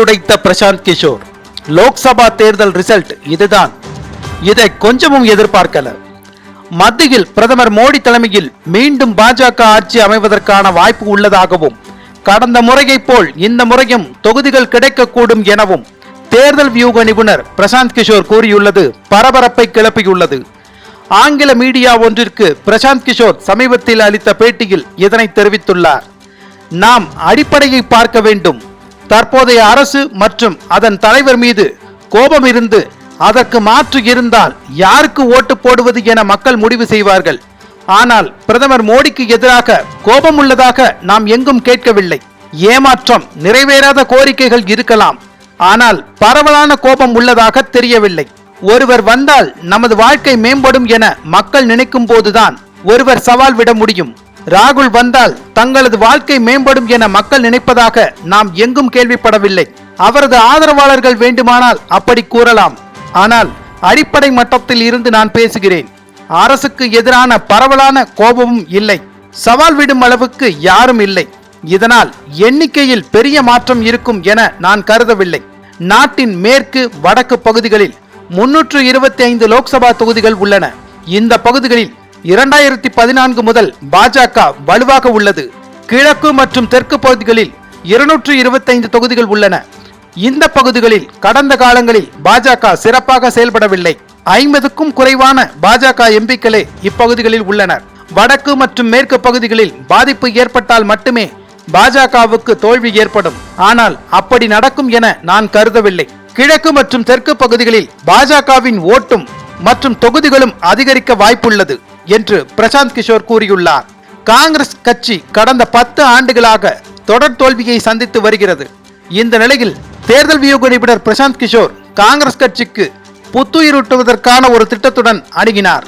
போட்டுடைத்த பிரசாந்த் கிஷோர். லோக்சபா தேர்தல் ரிசல்ட் இதுதான். இதை கொஞ்சமும் எதிர்பார்க்கல. மத்தியில் பிரதமர் மோடி தலைமையில் மீண்டும் பாஜக ஆட்சி அமைவதற்கான வாய்ப்பு உள்ளதாகவும் கடந்த முறையைப் போல் இந்த முறையும் தொகுதிகள் கிடைக்கக்கூடும் எனவும் தேர்தல் வியூக நிபுணர் பிரசாந்த் கிஷோர் கூறியுள்ளது பரபரப்பை கிளப்பியுள்ளது. ஆங்கில மீடியா ஒன்றிற்கு பிரசாந்த் கிஷோர் சமீபத்தில் அளித்த பேட்டியில் இதனை தெரிவித்துள்ளார். நாம் அடிப்படையை பார்க்க வேண்டும். தற்போதைய அரசு மற்றும் அதன் தலைவர் மீது கோபம் இருந்து அதற்கு மாற்று இருந்தால் யாருக்கு ஓட்டு போடுவது என மக்கள் முடிவு செய்வார்கள். ஆனால் பிரதமர் மோடிக்கு எதிராக கோபம் உள்ளதாக நாம் எங்கும் கேட்கவில்லை. ஏமாற்றம் நிறைவேறாத கோரிக்கைகள் இருக்கலாம். ஆனால் பரவலான கோபம் உள்ளதாக தெரியவில்லை. ஒருவர் வந்தால் நமது வாழ்க்கை மேம்படும் என மக்கள் நினைக்கும் போதுதான் ஒருவர் சவால் விட முடியும். ராகுல் வந்தால் தங்களது வாழ்க்கை மேம்படும் என மக்கள் நினைப்பதாக நாம் எங்கும் கேள்விப்படவில்லை. அவரது ஆதரவாளர்கள் வேண்டுமானால் அப்படி கூறலாம். ஆனால் அடிப்படை மட்டத்தில் இருந்து நான் பேசுகிறேன். அரசுக்கு எதிரான பரவலான கோபமும் இல்லை. சவால் விடும் அளவுக்கு யாரும் இல்லை. இதனால் எண்ணிக்கையில் பெரிய மாற்றம் இருக்கும் என நான் கருதவில்லை. நாட்டின் மேற்கு வடக்கு பகுதிகளில் முன்னூற்று இருபத்தி ஐந்து லோக்சபா தொகுதிகள் உள்ளன. இந்த பகுதிகளில் இரண்டாயிரத்தி பதினான்கு முதல் பாஜக வலுவாக உள்ளது. கிழக்கு மற்றும் தெற்கு பகுதிகளில் இருநூற்று இருபத்தைந்து தொகுதிகள் உள்ளன. இந்த பகுதிகளில் கடந்த காலங்களில் பாஜக சிறப்பாக செயல்படவில்லை. ஐம்பதுக்கும் குறைவான பாஜக எம்பிக்களே இப்பகுதிகளில் உள்ளனர். வடக்கு மற்றும் மேற்கு பகுதிகளில் பாதிப்பு ஏற்பட்டால் மட்டுமே பாஜகவுக்கு தோல்வி ஏற்படும். ஆனால் அப்படி நடக்கும் என நான் கருதவில்லை. கிழக்கு மற்றும் தெற்கு பகுதிகளில் பாஜகவின் ஓட்டும் மற்றும் தொகுதிகளும் அதிகரிக்க வாய்ப்புள்ளது. என்று பிரசாந்த் கிஷோர் கூறியுள்ளார். காங்கிரஸ் கட்சி கடந்த பத்து ஆண்டுகளாக தொடர் தோல்வியை சந்தித்து வருகிறது. இந்த நிலையில் தேர்தல் வியூக நிபுணர் பிரசாந்த் கிஷோர் காங்கிரஸ் கட்சிக்கு புத்துயிரூட்டுவதற்கான ஒரு திட்டத்துடன் அணுகினார்.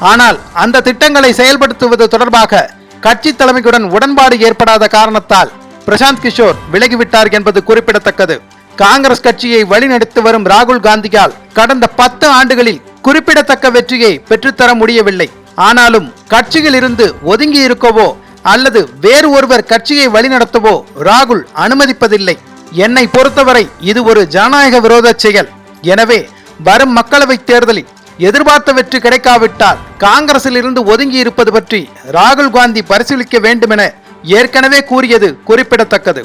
ஆனால் அந்த திட்டங்களை செயல்படுத்துவது தொடர்பாக கட்சி தலைமையுடன் உடன்பாடு ஏற்படாத காரணத்தால் பிரசாந்த் கிஷோர் விலகிவிட்டார் என்பது குறிப்பிடத்தக்கது. காங்கிரஸ் கட்சியை வழிநடத்தி வரும் ராகுல் காந்தியால் கடந்த பத்து ஆண்டுகளில் குறிப்பிடத்தக்க வெற்றியை பெற்றுத்தர முடியவில்லை. ஆனாலும் கட்சியில் இருந்து ஒதுங்கி இருக்கவோ அல்லது வேறு ஒருவர் கட்சியை வழிநடத்தவோ ராகுல் அனுமதிப்பதில்லை. என்னை பொறுத்தவரை இது ஒரு ஜனநாயக விரோத செயல். எனவே வரும் மக்களவைத் தேர்தலில் எதிர்பார்த்த வெற்றி கிடைக்காவிட்டால் காங்கிரசில் இருந்து ஒதுங்கி இருப்பது பற்றி ராகுல் காந்தி பரிசீலிக்க வேண்டும் என ஏற்கனவே கூறியது குறிப்பிடத்தக்கது.